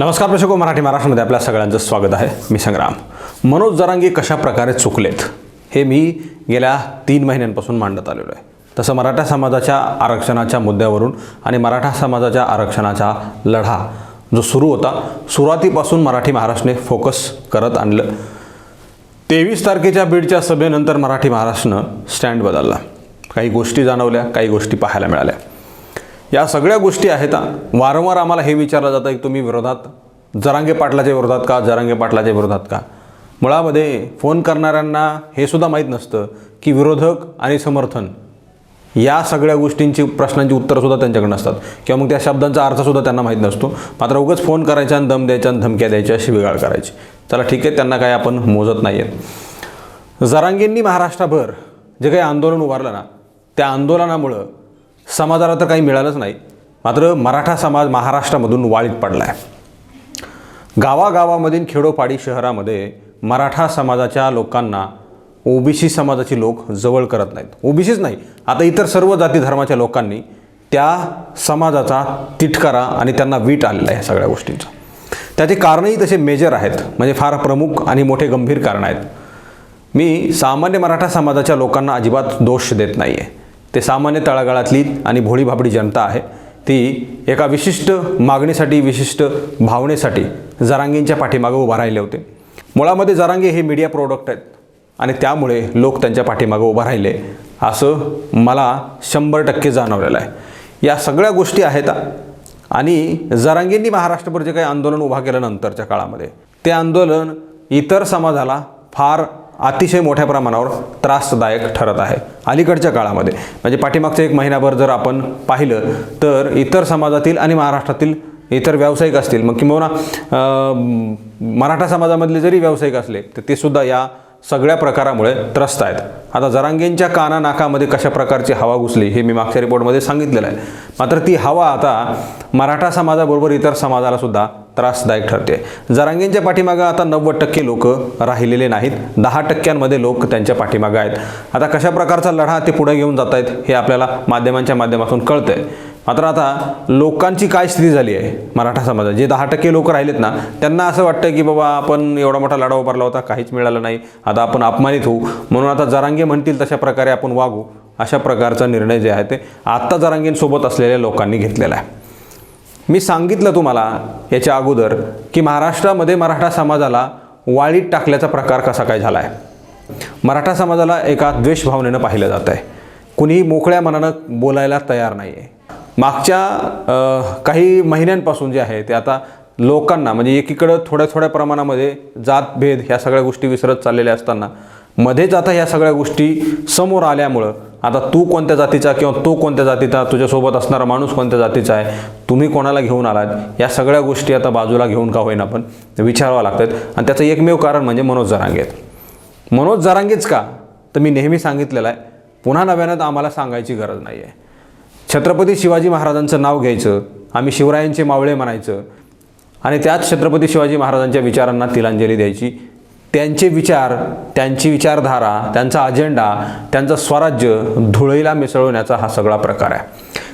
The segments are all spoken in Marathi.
नमस्कार प्रेक्षको मराठी महाराष्ट्रामध्ये आपल्या सगळ्यांचं स्वागत आहे. मी संग्राम. मनोज जरांगी कशा प्रकारे चुकलेत हे मी गेल्या तीन महिन्यांपासून मांडत आलेलो आहे. तसं मराठा समाजाच्या आरक्षणाच्या मुद्द्यावरून आणि मराठा समाजाच्या आरक्षणाचा लढा जो सुरू होता सुरुवातीपासून मराठी महाराष्ट्रने फोकस करत आणलं. तेवीस तारखेच्या बीडच्या सभेनंतर मराठी महाराष्ट्रनं स्टँड बदलला. काही गोष्टी जाणवल्या काही गोष्टी पाहायला मिळाल्या. या सगळ्या गोष्टी आहेत वारंवार आम्हाला हे विचारलं जातं की तुम्ही विरोधात? जरांगे पाटलाच्या विरोधात का? जरांगे पाटलाच्या विरोधात का? मुळामध्ये फोन करणाऱ्यांना हे सुद्धा माहीत नसतं की विरोधक आणि समर्थन या सगळ्या गोष्टींची प्रश्नांची उत्तरंसुद्धा त्यांच्याकडे नसतात किंवा मग त्या शब्दांचा अर्थसुद्धा त्यांना माहीत नसतो. मात्र उगाच फोन करायचा आणि दम द्यायचा आणि धमक्या द्यायच्या अशी बिघाड करायची. चला ठीक आहे त्यांना काही आपण मोजत नाही आहेत जरांगेंनी महाराष्ट्राभर जे काही आंदोलन उभारलं ना त्या आंदोलनामुळं समाजाला तर काही मिळालंच नाही. मात्र मराठा समाज महाराष्ट्रामधून वाळीत पडला आहे गावागावामधील खेडोपाडी शहरामध्ये मराठा समाजाच्या लोकांना ओबीसी समाजाची लोक जवळ करत नाहीत. ओबीसीच नाही. आता इतर सर्व जाती धर्माच्या लोकांनी त्या समाजाचा तिटकारा आणि त्यांना वीट आलेला आहे सगळ्या गोष्टींचा. त्याचे कारणही तसे मेजर आहेत. म्हणजे फार प्रमुख आणि मोठे गंभीर कारण आहेत. मी सामान्य मराठा समाजाच्या लोकांना अजिबात दोष देत नाही आहे ते सामान्य तळागाळातली आणि भोळी भाबडी जनता आहे. ती एका विशिष्ट मागणीसाठी विशिष्ट भावनेसाठी जरांगींच्या पाठीमागं उभा राहिले होते. मुळामध्ये जरांगे हे मीडिया प्रोडक्ट आहेत आणि त्यामुळे लोक त्यांच्या पाठीमागं उभा राहिले असं मला शंभर टक्के जाणवलेलं आहे. या सगळ्या गोष्टी आहेत आणि जरांगींनी महाराष्ट्रभर जे काही आंदोलन उभा केलं नंतरच्या काळामध्ये ते आंदोलन इतर समाजाला फार अतिशय मोठ्या प्रमाणावर त्रासदायक ठरत आहे. अलीकडच्या काळामध्ये. म्हणजे पाठीमागचं एक महिनाभर जर आपण पाहिलं तर इतर समाजातील आणि महाराष्ट्रातील इतर व्यावसायिक असतील मग किंबहुना मराठा समाजामधले जरी व्यावसायिक असले तर ते सुद्धा या सगळ्या प्रकारामुळे त्रस्त आहेत. आता जरांगेंच्या काना नाकामध्ये कशा प्रकारची हवा घुसली हे मी मागच्या रिपोर्टमध्ये सांगितलेलं आहे. मात्र ती हवा आता मराठा समाजाबरोबर इतर समाजाला सुद्धा त्रासदायक ठरते. जरांगेंच्या पाठीमागं आता नव्वद टक्के लोक राहिलेले नाहीत. दहा टक्क्यांमध्ये लोक त्यांच्या पाठीमागं आहेत. आता कशा प्रकारचा लढा ते पुढे घेऊन जात आहेत हे आपल्याला माध्यमांच्या माध्यमातून कळतंय. मात्र आता लोकांची काय स्थिती झाली आहे? मराठा समाजात जे दहा टक्के लोक राहिलेत ना त्यांना असं वाटतं की बाबा आपण एवढा मोठा लढा उभारला होता काहीच मिळालं नाही. आता आपण अपमानित होऊ. म्हणून आता जरांगे म्हणतील तशा प्रकारे आपण वागू अशा प्रकारचा निर्णय जे आहे ते आत्ता जरांगेंसोबत असलेल्या लोकांनी घेतलेला आहे. मी सांगितलं तुम्हाला याच्या अगोदर की महाराष्ट्रामध्ये मराठा समाजाला वाळीत टाकल्याचा प्रकार कसा काय झाला आहे मराठा समाजाला एका द्वेषभावनेनं पाहिलं जात आहे कुणीही मोकळ्या मनानं बोलायला तयार नाही आहे मागच्या काही महिन्यांपासून जे आहे ते आता लोकांना म्हणजे एकीकडं थोड्या थोड्या प्रमाणामध्ये जातभेद ह्या सगळ्या गोष्टी विसरत चाललेल्या असताना मध्येच आता ह्या सगळ्या गोष्टी समोर आल्यामुळं आता तू कोणत्या जातीचा किंवा तो कोणत्या जातीचा तुझ्यासोबत असणारा माणूस कोणत्या जातीचा आहे तुम्ही कोणाला घेऊन आलात या सगळ्या गोष्टी आता बाजूला घेऊन का होईना पण विचारावं लागतात. आणि त्याचं एकमेव कारण म्हणजे मनोज जरांगे आहेत. मनोज जरांगेच का? तर मी नेहमी सांगितलेलं आहे पुन्हा नव्यानं तर आम्हाला सांगायची गरज नाही आहे छत्रपती शिवाजी महाराजांचं नाव घ्यायचं आम्ही शिवरायांचे मावळे म्हणायचं आणि त्याच छत्रपती शिवाजी महाराजांच्या विचारांना तिलांजली द्यायची त्यांचे विचार त्यांची विचारधारा त्यांचा अजेंडा त्यांचं स्वराज्य धुळईला मिसळवण्याचा हा सगळा प्रकार आहे.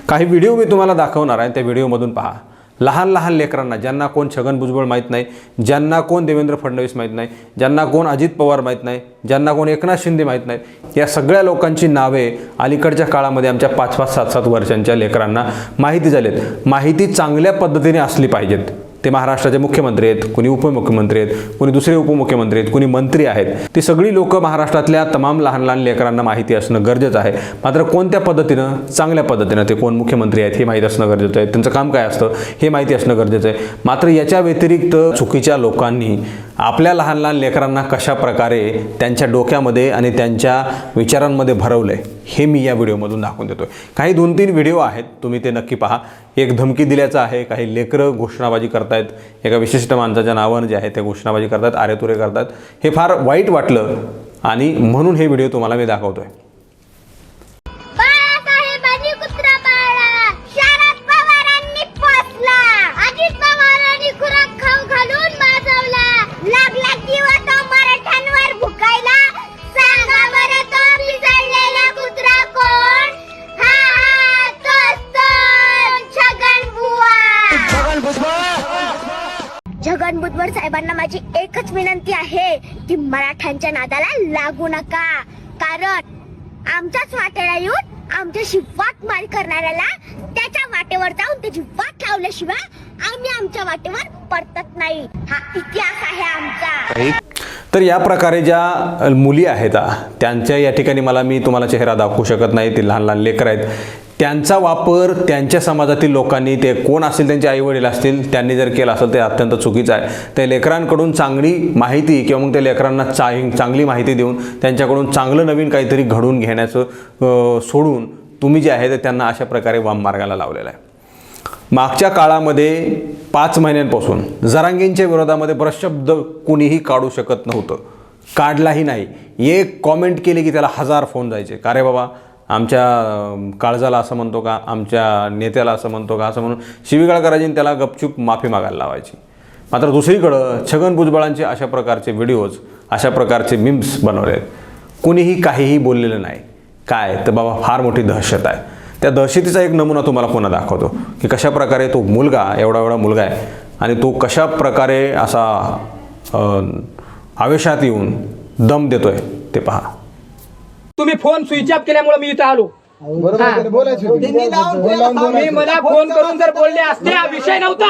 काही व्हिडिओ मी तुम्हाला दाखवणार आहे त्या व्हिडिओमधून पहा. लहान लहान लेकरांना ज्यांना कोण छगन भुजबळ माहीत नाही ज्यांना कोण देवेंद्र फडणवीस माहीत नाही ज्यांना कोण अजित पवार माहीत नाही ज्यांना कोण एकनाथ शिंदे माहीत नाही या सगळ्या लोकांची नावे अलीकडच्या काळामध्ये आमच्या पाच पाच सात सात वर्षांच्या लेकरांना माहिती झालेत. माहिती चांगल्या पद्धतीने असली पाहिजेत. ते महाराष्ट्राचे मुख्यमंत्री आहेत कुणी उपमुख्यमंत्री आहेत कुणी दुसरे उपमुख्यमंत्री आहेत कुणी मंत्री आहेत. ती सगळी लोक महाराष्ट्रातल्या तमाम लहान लहान लेकरांना माहिती असणं गरजेचं आहे. मात्र कोणत्या पद्धतीनं चांगल्या पद्धतीनं ते कोण मुख्यमंत्री आहेत हे माहीत असणं गरजेचं आहे. त्यांचं काम काय असतं हे माहिती असणं गरजेचं आहे. मात्र याच्या व्यतिरिक्त चुकीच्या लोकांनी आपल्या लहान लहान लेकरांना कशा प्रकारे त्यांच्या डोक्यामध्ये आणि त्यांच्या विचारांमध्ये भरवलं आहे हे मी या व्हिडिओमधून दाखवून देतो आहे काही दोन तीन व्हिडिओ आहेत तुम्ही ते नक्की पहा. एक धमकी दिल्याचं आहे. काही लेकरं घोषणाबाजी करतायत. एका विशिष्ट माणसाच्या नावानं जे आहे ते घोषणाबाजी करतात आरेतुरे करतात. हे फार वाईट वाटलं आणि म्हणून हे व्हिडिओ तुम्हाला मी दाखवतो आहे छगन बुवा भुजबळ साहेबांना माझी एकच विनंती आहे की मराठ्यांच्या नादाला लागू नका. कारण आमच्याच वाटेला येऊन आमच्याशी वाट मार करणाऱ्याला त्याच्या वाटेवर जाऊन त्याची वाट लावल्याशिवाय आम्ही आमच्या वाटेवर परतत नाही. हा इतिहास आहे आमचा. तर या प्रकारे ज्या मुली आहेत त्यांच्या या ठिकाणी मला मी तुम्हाला चेहरा दाखवू शकत नाही. ते लहान लहान लेकर आहेत. त्यांचा वापर त्यांच्या समाजातील लोकांनी ते कोण असतील त्यांचे आईवडील असतील त्यांनी जर केला असेल ते अत्यंत चुकीचं आहे. त्या लेकरांकडून चांगली माहिती किंवा मग त्या लेकरांना चाही चांगली माहिती देऊन त्यांच्याकडून चांगलं नवीन काहीतरी घडून घेण्याचं सोडून तुम्ही जे आहे ते त्यांना अशा प्रकारे वाम मार्गाला लावलेला आहे. मागच्या काळामध्ये पाच महिन्यांपासून जरांगींच्या विरोधामध्ये प्रशब्द कुणीही काढू शकत नव्हतं. काढलाही नाही. एक कॉमेंट केली की त्याला हजार फोन जायचे. का रे बाबा? आमच्या काळजाला असं म्हणतो का आमच्या नेत्याला असं म्हणतो का असं म्हणून शिवीगाळ करायची आणि त्याला गपचूप माफी मागायला लावायची. मात्र दुसरीकडं छगन भुजबळांचे अशा प्रकारचे व्हिडिओज अशा प्रकारचे मिम्स बनवले आहेत कुणीही काहीही बोललेलं नाही. काय? तर बाबा फार मोठी दहशत आहे. त्या दहशतीचा एक नमुना तुम्हाला पुन्हा दाखवतो की कशा प्रकारे तो मुलगा एवढा एवढा मुलगा आहे आणि तो कशा प्रकारे असा आवेशात येऊन दम देतोय ते पहा. तुम्ही फोन स्विच ऑफ केल्यामुळे मी इथं आलो. बरोबर आहे, त्याने बोलायचं होतं. फोन लावून तुम्ही बोलायचं. मला फोन करून जर बोलले असते हा विषय नव्हता.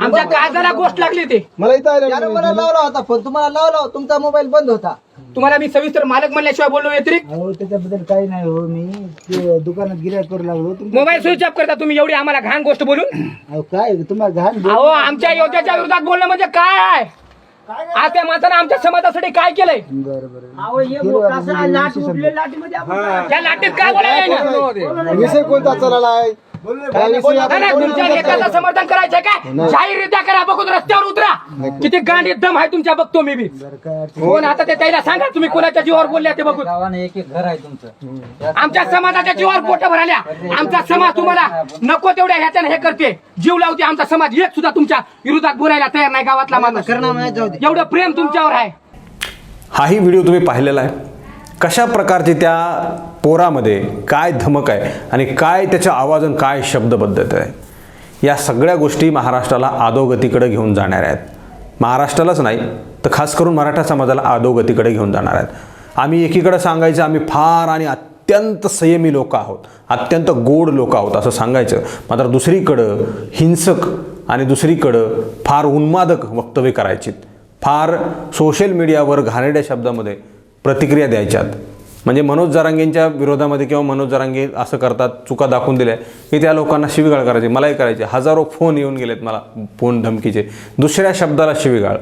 आमच्या काळजाला गोष्ट लागली ते मला इथं आलं यानं मला लावला होता फोन तुम्हाला लावला तुमचा मोबाईल बंद होता. तुम्हाला मी सविस्तर मालक म्हणल्याशिवाय बोललो व्यतिरिक्त? अहो त्याच्याबद्दल काही नाही हो मी. ते दुकानात गिऱ्हाईक करू लागलो. तुमचं- मोबाईल स्विच ऑफ करता तुम्ही एवढी आम्हाला घाण गोष्ट बोलून? अहो काय? तुम्हाला घाण अहो आमच्या योद्ध्याच्या विरोधात बोलणं म्हणजे काय आहे? आज त्या माणसानं आमच्या समाजासाठी काय केलंय? बरं बरं. या लाटेत काय बोलायला विषय कोणता चालला आहे समर्थन करायचंय काय? जाहीररित्या करा बघून रस्त्यावर उतरा. किती गांड एकदम आहे तुमच्या बघतो मी बी. कोण आता ते त्याला सांगा तुम्ही कोणाच्या जीवावर बोलल्या ते बघून. गावानं एक एक घर आहे तुमचं. आमच्या समाजाच्या जीवावर पोट भराल्या. आमचा समाज तुम्हाला नको तेवढ्या ह्याच्यानं हे करते. जीव लावते आमचा समाज एक सुद्धा तुमच्या विरोधात बोलायला तयार नाही गावातला माणूस. करणार नाही जाऊ दे. एवढं प्रेम तुमच्यावर आहे. हाही व्हिडिओ तुम्ही पाहिलेला आहे. कशा प्रकारची त्या पोरामध्ये काय धमक आहे आणि काय त्याच्या आवाजन काय शब्दबद्धता आहे? या सगळ्या गोष्टी महाराष्ट्राला आदोगतीकडे घेऊन जाणार आहेत. महाराष्ट्रालाच नाही तर खास करून मराठा समाजाला आदोगतीकडे घेऊन जाणार आहेत. आम्ही एकीकडे सांगायचं आम्ही फार आणि अत्यंत संयमी लोक आहोत अत्यंत गोड लोक आहोत असं सांगायचं. मात्र दुसरीकडं हिंसक आणि दुसरीकडं फार उन्मादक वक्तव्य करायचीत. फार सोशल मीडियावर घाणेरड्या शब्दामध्ये प्रतिक्रिया द्यायच्यात. म्हणजे मनोज जरांगेंच्या विरोधामध्ये किंवा मनोज जरांगे असं करतात चुका दाखवून दिल्या की त्या लोकांना शिवीगाळ करायची मलाही करायचे. हजारो फोन येऊन गेलेत मला फोन धमकीचे. दुसऱ्या शब्दाला शिवीगाळ.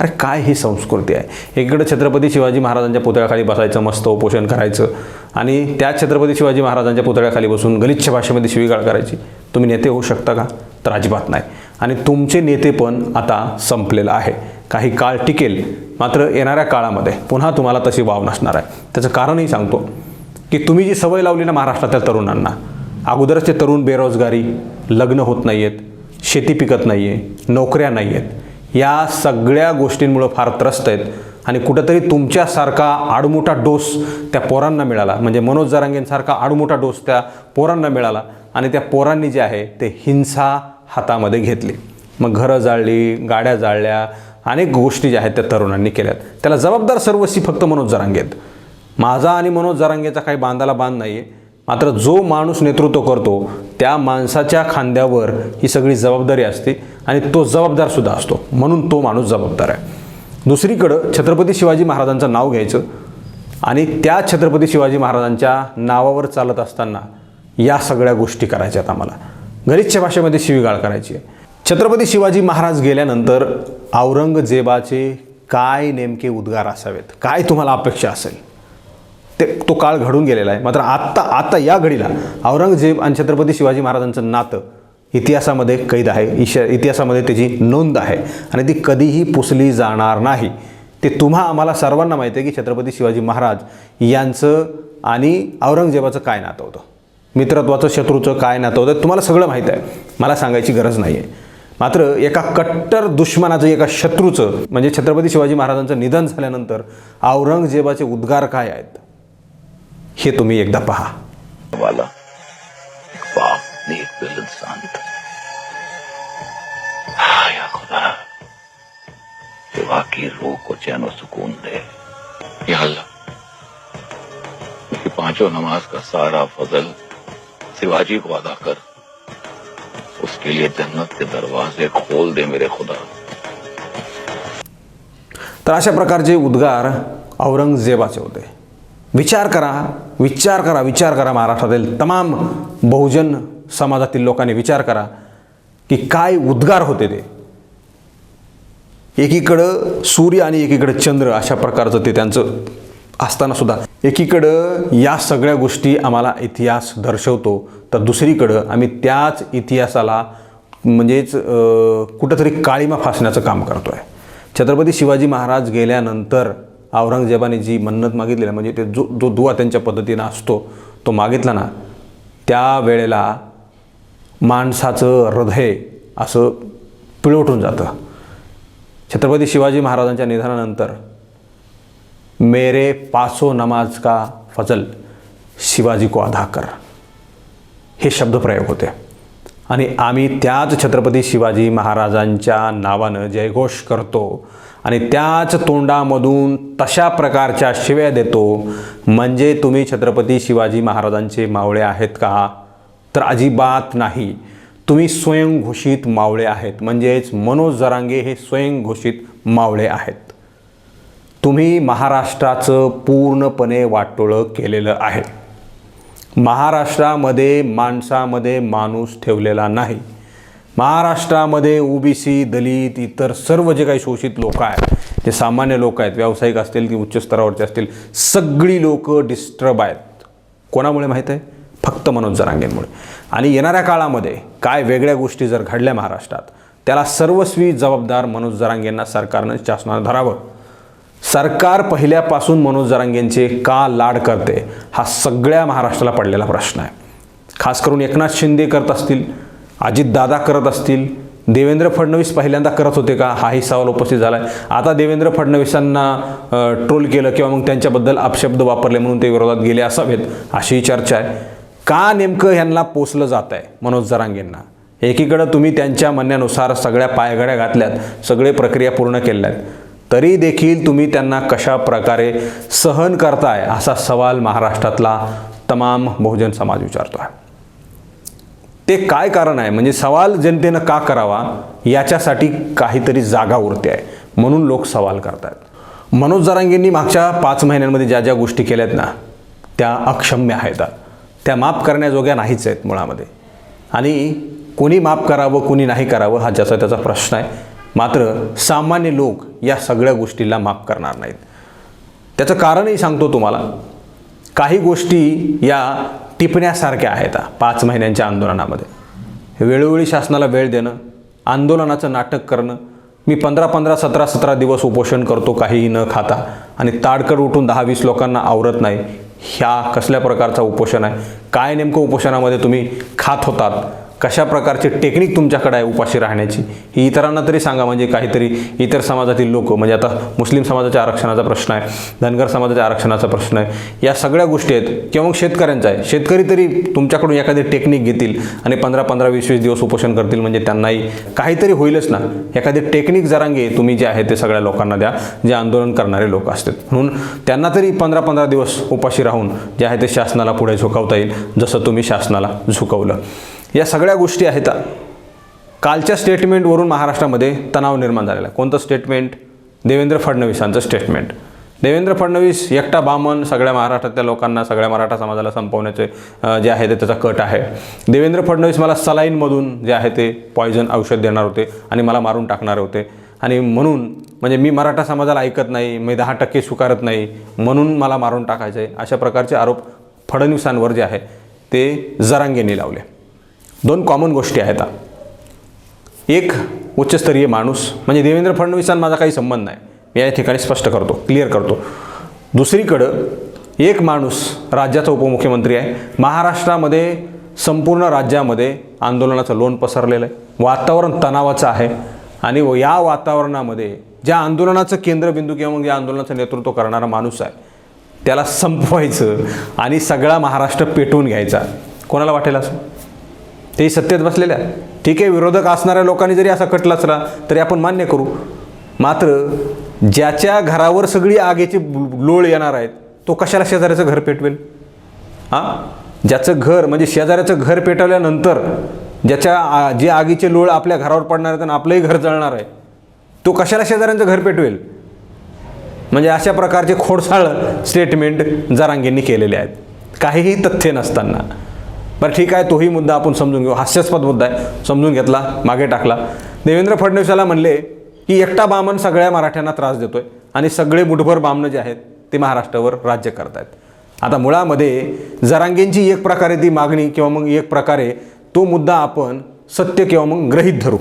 अरे काय ही संस्कृती आहे? एकीकडे छत्रपती शिवाजी महाराजांच्या पुतळ्याखाली बसायचं मस्त उपोषण करायचं आणि त्या छत्रपती शिवाजी महाराजांच्या पुतळ्याखाली बसून गलिच्छ भाषेमध्ये शिवीगाळ करायची. तुम्ही नेते होऊ शकता का? तर अजिबात नाही. आणि तुमचे नेते पण आता संपलेलं आहे. काही काळ टिकेल मात्र येणाऱ्या काळामध्ये पुन्हा तुम्हाला तशी वाव नसणार आहे. त्याचं कारणही सांगतो की तुम्ही जी सवय लावली ना महाराष्ट्रातल्या तरुणांना अगोदरच ते तरुण बेरोजगारी लग्न होत नाही आहेत शेती पिकत नाही आहे नोकऱ्या नाही आहेत या सगळ्या गोष्टींमुळं फार त्रस्त आहेत आणि कुठंतरी तुमच्यासारखा आडमोठा डोस त्या पोरांना मिळाला. म्हणजे मनोज जरांगेंसारखा आडमोठा डोस त्या पोरांना मिळाला आणि त्या पोरांनी जे आहे ते हिंसा हातामध्ये घेतली. मग घरं जाळली गाड्या जाळल्या अनेक गोष्टी ज्या आहेत त्या तरुणांनी केल्यात. त्याला जबाबदार सर्वस्वी फक्त मनोज जरांगेत आहेत. माझा आणि मनोज जरांगेचा काही बांधाला बांध नाही आहे मात्र जो माणूस नेतृत्व करतो त्या माणसाच्या खांद्यावर ही सगळी जबाबदारी असते आणि तो जबाबदारसुद्धा असतो. म्हणून तो माणूस जबाबदार आहे. दुसरीकडं छत्रपती शिवाजी महाराजांचं नाव घ्यायचं आणि त्या छत्रपती शिवाजी महाराजांच्या नावावर चालत असताना या सगळ्या गोष्टी करायच्यात आम्हाला. घरीच्या भाषेमध्ये शिवीगाळ करायची आहे. छत्रपती शिवाजी महाराज गेल्यानंतर औरंगजेबाचे काय नेमके उद्गार असावेत? काय तुम्हाला अपेक्षा असेल? ते तो काळ घडून गेलेला आहे. मात्र आत्ता आत्ता या घडीला औरंगजेब आणि छत्रपती शिवाजी महाराजांचं नातं इतिहासामध्ये कैद आहे. इश इतिहासामध्ये त्याची नोंद आहे. आणि ती कधीही पुसली जाणार नाही. ते तुम्हा आम्हाला सर्वांना माहिती आहे की छत्रपती शिवाजी महाराज यांचं आणि औरंगजेबाचं काय नातं होतं? मित्रत्वाचं शत्रूचं काय नातं होतं? तुम्हाला सगळं माहीत आहे. मला सांगायची गरज नाही आहे मात्र एका कट्टर दुश्मनाचं एका शत्रूचं म्हणजे छत्रपती शिवाजी महाराजांचं निधन झाल्यानंतर औरंगजेबाचे उद्गार काय आहेत? हे तुम्ही एकदा पहा. वाला एक रूह को चैन और सुकून दे. पांचों नमाज का सारा फजल शिवाजी को अदा कर. उसके लिए जन्नत के दरवाजे खोल दे मेरे खुदा। तर अशा प्रकारचे उद्गार औरंगजेबाचे होते. विचार करा विचार करा विचार करा महाराष्ट्रातील तमाम बहुजन समाजातील लोकांनी विचार करा की काय उद्गार होते ते. एकीकडं सूर्य आणि एकीकडं चंद्र अशा प्रकारचं ते त्यांचं असताना सुद्धा. एकीकडं या सगळ्या गोष्टी आम्हाला इतिहास दर्शवतो तर दुसरीकडं आम्ही त्याच इतिहासाला म्हणजेच कुठंतरी काळीमा फासण्याचं काम करतो आहे छत्रपती शिवाजी महाराज गेल्यानंतर औरंगजेबाने जी मन्नत मागितलेली म्हणजे ते जो जो दुवा त्यांच्या पद्धतीनं असतो तो मागितला ना त्या वेळेला माणसाचं हृदय असं पिळवटून जातं. छत्रपती शिवाजी महाराजांच्या निधनानंतर मेरे पासो नमाज का फजल शिवाजी को अदा कर। हे शब्दप्रयोग होते आणि आम्ही त्याच छत्रपती शिवाजी महाराजांच्या नावानं जयघोष करतो आणि त्याच तोंडामधून तशा प्रकारच्या शिव्या देतो म्हणजे तुम्ही छत्रपती शिवाजी महाराजांचे मावळे आहेत का? तर अजिबात नाही. तुम्ही स्वयंघोषित मावळे आहेत म्हणजेच मनोज जरांगे हे स्वयंघोषित मावळे आहेत. तुम्ही महाराष्ट्राचं पूर्णपणे वाटोळं केलेलं आहे. महाराष्ट्रामध्ये माणसामध्ये माणूस ठेवलेला नाही. महाराष्ट्रामध्ये ओबीसी दलित इतर सर्व जे काही शोषित लोक आहेत जे सामान्य लोक आहेत व्यावसायिक असतील की उच्च स्तरावरचे असतील सगळी लोक डिस्टर्ब आहेत. कोणामुळे माहीत आहे? फक्त मनोज जरांगेंमुळे. आणि येणाऱ्या काळामध्ये काय वेगळ्या गोष्टी जर घडल्या महाराष्ट्रात त्याला सर्वस्वी जबाबदार मनोज जरांगेंना सरकारनं शासनानं धरावं. सरकार पहिल्यापासून मनोज जरांगेंचे का लाड करते हा सगळ्या महाराष्ट्राला पडलेला प्रश्न आहे. खास करून एकनाथ शिंदे करत असतील अजितदादा करत असतील देवेंद्र फडणवीस पहिल्यांदा करत होते का? हाही सवाल उपस्थित झाला आहे आता देवेंद्र फडणवीसांना ट्रोल केलं किंवा मग त्यांच्याबद्दल अपशब्द वापरले म्हणून ते विरोधात गेले असावेत अशी चर्चा आहे. का नेमकं ह्यांना पोचलं जात आहे मनोज जरांगेंना? एकीकडं तुम्ही त्यांच्या म्हणण्यानुसार सगळ्या पायघड्या घातल्यात सगळे प्रक्रिया पूर्ण केल्या आहेत तरी देखील तुम्ही त्यांना कशा प्रकारे सहन करताय असा सवाल महाराष्ट्रातला तमाम बहुजन समाज विचारतो आहे ते काय कारण आहे? म्हणजे सवाल जनतेनं का करावा? याच्यासाठी काहीतरी जागा उरते आहे म्हणून लोक सवाल करतायत. मनोज जरांगेंनी मागच्या पाच महिन्यांमध्ये ज्या ज्या गोष्टी केल्यात ना त्या अक्षम्य आहेत. त्या माफ करण्याजोग्या नाहीच आहेत मुळामध्ये. आणि कोणी माफ करावं कोणी नाही करावं हा ज्याचा त्याचा प्रश्न आहे मात्र सामान्य लोक या सगळ्या गोष्टीला माफ करणार नाहीत. त्याचं कारणही सांगतो तुम्हाला. काही गोष्टी या टिपण्यासारख्या आहेत पाच महिन्यांच्या आंदोलनामध्ये. वेळोवेळी शासनाला वेळ देणं आंदोलनाचं नाटक करणं मी पंधरा पंधरा सतरा सतरा दिवस उपोषण करतो काहीही न खाता आणि ताडकड उठून दहा वीस लोकांना आवरत नाही ह्या कसल्या प्रकारचा उपोषण आहे? काय नेमकं उपोषणामध्ये तुम्ही खात होतात? कशा प्रकारचे टेक्निक तुमच्याकडे आहे उपाशी राहण्याची? ही इतरांना तरी सांगा म्हणजे काहीतरी इतर समाजातील लोक म्हणजे आता मुस्लिम समाजाच्या आरक्षणाचा प्रश्न आहे धनगर समाजाच्या आरक्षणाचा प्रश्न आहे या सगळ्या गोष्टी आहेत किंवा मग शेतकऱ्यांचा आहे. शेतकरी तरी तुमच्याकडून एखादी टेक्निक घेतील आणि पंधरा पंधरा वीस वीस दिवस उपोषण करतील म्हणजे त्यांनाही काहीतरी होईलच ना. एखादी टेक्निक जरांगे तुम्ही जे आहे ते सगळ्या लोकांना द्या जे आंदोलन करणारे लोक असतात म्हणून त्यांना तरी पंधरा पंधरा दिवस उपाशी राहून जे आहे ते शासनाला पुढे झुकवता येईल जसं तुम्ही शासनाला झुकवलं. या सगळ्या गोष्टी आहेत. कालच्या स्टेटमेंटवरून महाराष्ट्रामध्ये तणाव निर्माण झालेला आहे. कोणतं स्टेटमेंट देवेंद्र फडणवीसांचं स्टेटमेंट देवेंद्र फडणवीस एकटा बामन सगळ्या महाराष्ट्रातल्या लोकांना सगळ्या मराठा समाजाला संपवण्याचे जे आहे ते त्याचा कट आहे. देवेंद्र फडणवीस मला सलाईनमधून जे आहे ते पॉयझन औषध देणार होते आणि मला मारून टाकणार होते. आणि म्हणून म्हणजे मी मराठा समाजाला ऐकत नाही मी दहा टक्के स्वीकारत नाही म्हणून मला मारून टाकायचं आहे अशा प्रकारचे आरोप फडणवीसांवर जे आहे ते जरांगेंनी लावले. दोन कॉमन गोष्टी आहेत एक उच्चस्तरीय माणूस. म्हणजे देवेंद्र फडणवीसांना माझा काही संबंध नाही. मी या ठिकाणी स्पष्ट करतो क्लिअर करतो. दुसरीकडं एक माणूस राज्याचा उपमुख्यमंत्री आहे. महाराष्ट्रामध्ये संपूर्ण राज्यामध्ये आंदोलनाचं लोन पसरलेलं आहे. वातावरण तणावाचं आहे. आणि व या वातावरणामध्ये ज्या आंदोलनाचं केंद्रबिंदू किंवा मग या आंदोलनाचं नेतृत्व करणारा माणूस आहे त्याला संपवायचं आणि सगळा महाराष्ट्र पेटवून घ्यायचा. कोणाला वाटेल असं? तेही सत्तेत बसलेल्या. ठीक आहे विरोधक असणाऱ्या लोकांनी जरी असा कटला असला तरी आपण मान्य करू. मात्र ज्याच्या घरावर सगळी आगीची लोळ येणार आहेत तो कशाला शेजाऱ्याचं घर पेटवेल? हां? ज्याचं घर म्हणजे शेजाऱ्याचं घर पेटवल्यानंतर ज्याच्या आ- जे आगीचे लोळ आपल्या घरावर पडणार आहेत आणि आपलंही घर जळणार आहे तो कशाला शेजाऱ्यांचं घर पेटवेल? म्हणजे अशा प्रकारचे खोडसाळ स्टेटमेंट जरांगींनी केलेले आहेत. काहीही तथ्य नसताना. बरं ठीक आहे तोही मुद्दा आपण समजून घेऊ. हास्यास्पद मुद्दा आहे. समजून घेतला मागे टाकला. देवेंद्र फडणवीसाला म्हणले की एकटा बामण सगळ्या मराठ्यांना त्रास देतोय आणि सगळे मुठभर बामणं जे आहेत ते महाराष्ट्रावर राज्य करतायत. आता मुळामध्ये जरांगेंची एक प्रकारे ती मागणी किंवा मग एक प्रकारे तो मुद्दा आपण सत्य किंवा मग ग्रहित धरू.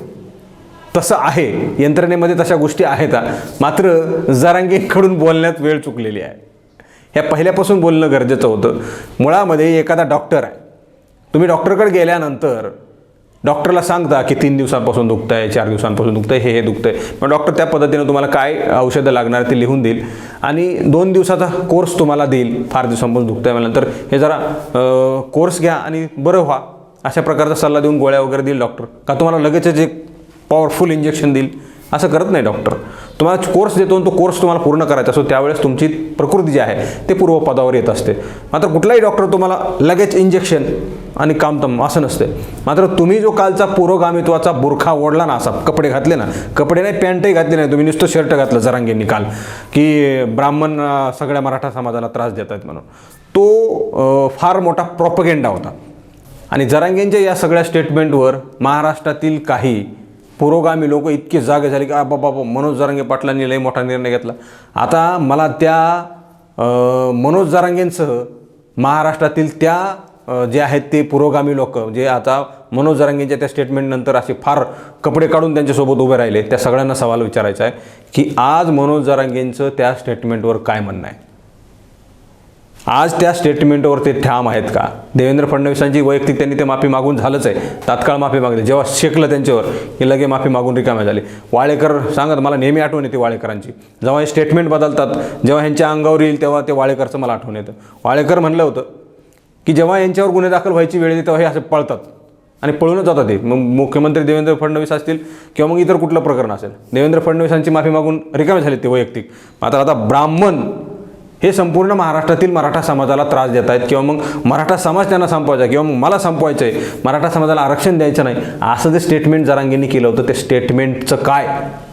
तसं आहे. यंत्रणेमध्ये तशा गोष्टी आहेत. मात्र जरांगेंकडून बोलण्यात वेळ चुकलेली आहे. ह्या पहिल्यापासून बोलणं गरजेचं होतं. मुळामध्ये एखादा डॉक्टर आहे तुम्ही डॉक्टरकडे गेल्यानंतर डॉक्टरला सांगता की तीन दिवसांपासून दुखतं आहे चार दिवसांपासून दुखतं आहे हे हे दुखतं आहे मग डॉक्टर त्या पद्धतीनं तुम्हाला काय औषधं लागणार ते लिहून देईल. आणि दोन दिवसाचा कोर्स तुम्हाला देईल. फार दिवसांपासून दुखतं आहे म्हणल्यानंतर हे जरा कोर्स घ्या आणि बरं व्हा. अशा प्रकारचा सल्ला देऊन गोळ्या वगैरे देईल डॉक्टर. का तुम्हाला लगेचच एक पॉवरफुल इंजेक्शन देईल. असं करत नाही डॉक्टर. तुम्हाला कोर्स देतो आणि तो कोर्स तुम्हाला पूर्ण करायचा असतो त्यावेळेस तुमची प्रकृती जी आहे ते पूर्वपदावर येत असते. मात्र कुठलाही डॉक्टर तुम्हाला लगेच इंजेक्शन आणि कामतम असं नसते. मात्र तुम्ही जो कालचा पुरोगामित्वाचा बुरखा ओढला ना असा कपडे घातले ना कपडे नाही पॅन्टही घातले नाही तुम्ही नुसतं शर्ट घातलं जरांगींनी काल की ब्राह्मण सगळ्या मराठा समाजाला त्रास देत आहेत म्हणून. तो फार मोठा प्रॉपगेंडा होता. आणि जरांगेंच्या या सगळ्या स्टेटमेंटवर महाराष्ट्रातील काही पुरोगामी लोक इतके जागे झाले की बाबा बाबा मनोज जरांगे पाटलांनी लई मोठा निर्णय घेतला. आता मला त्या मनोज जरांगेंसह महाराष्ट्रातील त्या जे आहेत ते पुरोगामी लोक जे आता मनोज जरांगेंच्या त्या स्टेटमेंटनंतर असे फार कपडे काढून त्यांच्यासोबत उभे राहिले त्या सगळ्यांना सवाल विचारायचा आहे की आज मनोज जरांगेंचं त्या स्टेटमेंटवर काय म्हणणं आहे? आज त्या स्टेटमेंटवर ते ठाम आहेत का? देवेंद्र फडणवीसांची वैयक्तिक त्यांनी ते माफी मागून झालंच आहे. तात्काळ माफी मागली जेव्हा शेकलं त्यांच्यावर की लगे माफी मागून रिकाम्या झाली. वाळेकर सांगत मला नेहमी आठवण येते वाळेकरांची. जेव्हा हे स्टेटमेंट बदलतात जेव्हा ह्यांच्या अंगावर येईल तेव्हा ते वाळेकरचं मला आठवण येतं. वाळेकर म्हणलं होतं की जेव्हा यांच्यावर गुन्हे दाखल व्हायची वेळ येते तेव्हा हे असे पळतात. आणि पळूनच जातात ते. मग मुख्यमंत्री देवेंद्र फडणवीस असतील किंवा मग इतर कुठलं प्रकरण असेल. देवेंद्र फडणवीसांची माफी मागून रिकामे झाले ते वैयक्तिक. मात्र आता ब्राह्मण हे संपूर्ण महाराष्ट्रातील मराठा समाजाला त्रास देत आहेत किंवा मग मराठा समाज त्यांना संपवायचा आहे किंवा मग मला संपवायचं आहे मराठा समाजाला आरक्षण द्यायचं नाही. असं जे स्टेटमेंट जरांगेंनी केलं होतं ते स्टेटमेंटचं काय?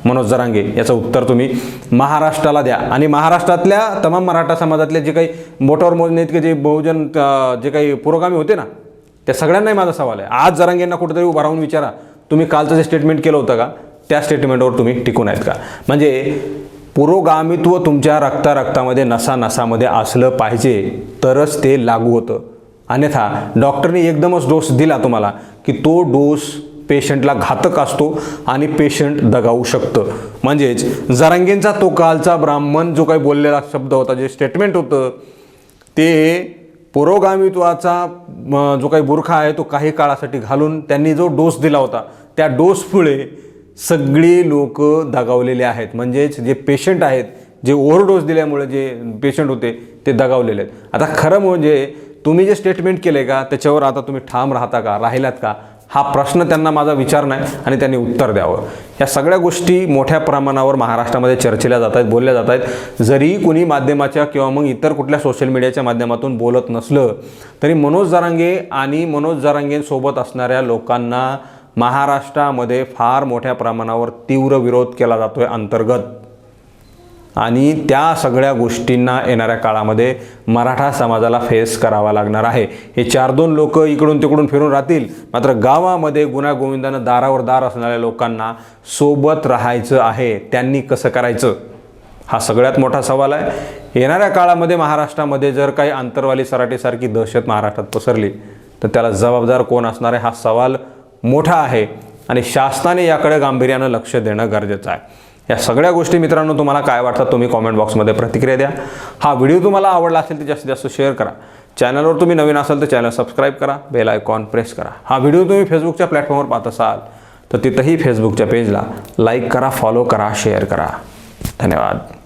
मनोज जरांगे याचं उत्तर तुम्ही महाराष्ट्राला द्या. आणि महाराष्ट्रातल्या तमाम मराठा समाजातले जे काही मोटावर मोजणे इतके जे बहुजन जे काही पुरोगामी होते ना त्या सगळ्यांनाही माझा सवाल आहे. आज जरांगेंना कुठेतरी उभा राहून विचारा. तुम्ही कालचं जे स्टेटमेंट केलं होतं का त्या स्टेटमेंटवर तुम्ही टिकून आहेत का? म्हणजे पुरोगामित्व तुमच्या रक्ता रक्तामध्ये नसा नसामध्ये असलं पाहिजे तरच ते लागू होतं. अन्यथा डॉक्टरने एकदमच डोस दिला तुम्हाला की तो डोस पेशंटला घातक असतो आणि पेशंट दगावू शकतं. म्हणजेच जरांगेंचा तो कालचा ब्राह्मण जो काही बोललेला शब्द होता जे स्टेटमेंट होतं ते पुरोगामित्वाचा जो काही बुरखा आहे तो काही काळासाठी घालून त्यांनी जो डोस दिला होता त्या डोसमुळे सगळी लोक दगावलेले आहेत. म्हणजेच जे पेशंट आहेत जे ओव्हरडोस दिल्यामुळे जे पेशंट होते ते दगावलेले आहेत. आता खरं म्हणजे तुम्ही जे स्टेटमेंट केले का त्याच्यावर आता तुम्ही ठाम राहता का राहिलात का हा प्रश्न त्यांना माझा विचार नाही आणि त्यांनी उत्तर द्यावं. या सगळ्या गोष्टी मोठ्या प्रमाणावर महाराष्ट्रामध्ये चर्चेल्या जात आहेत बोलल्या जात आहेत. जरी कुणी माध्यमाच्या किंवा मग इतर कुठल्या सोशल मीडियाच्या माध्यमातून बोलत नसलं तरी मनोज जरांगे आणि मनोज जरांगेंसोबत असणाऱ्या लोकांना महाराष्ट्रामध्ये फार मोठ्या प्रमाणावर तीव्र विरोध केला जातोय अंतर्गत. आणि त्या सगळ्या गोष्टींना येणाऱ्या काळामध्ये मराठा समाजाला फेस करावा लागणार आहे. हे चार दोन लोक इकडून तिकडून फिरून राहतील. मात्र गावामध्ये गुन्हागोविंदानं दारावर दार असणाऱ्या लोकांना सोबत राहायचं आहे. त्यांनी कसं करायचं? हा सगळ्यात मोठा सवाल आहे. येणाऱ्या काळामध्ये महाराष्ट्रामध्ये जर काही आंतरवाली सराटीसारखी दहशत महाराष्ट्रात पसरली तर त्याला जबाबदार कोण असणार आहे? हा सवाल मोठा आहे आणि शासनाने याकडे गांभीर्यानं लक्ष देणं गरजेचं आहे. या सगळ्या गोष्टी मित्रांनो तुम्हाला काय वाटतात तुम्ही कॉमेंट बॉक्समध्ये प्रतिक्रिया द्या. हा व्हिडिओ तुम्हाला आवडला असेल तर जास्तीत जास्त शेअर करा. चॅनलवर तुम्ही नवीन असाल तर चॅनल सबस्क्राईब करा बेल आयकॉन प्रेस करा. हा व्हिडिओ तुम्ही फेसबुकच्या प्लॅटफॉर्मवर पाहत असाल तर तिथंही फेसबुकच्या पेजला लाईक करा फॉलो करा शेअर करा. धन्यवाद.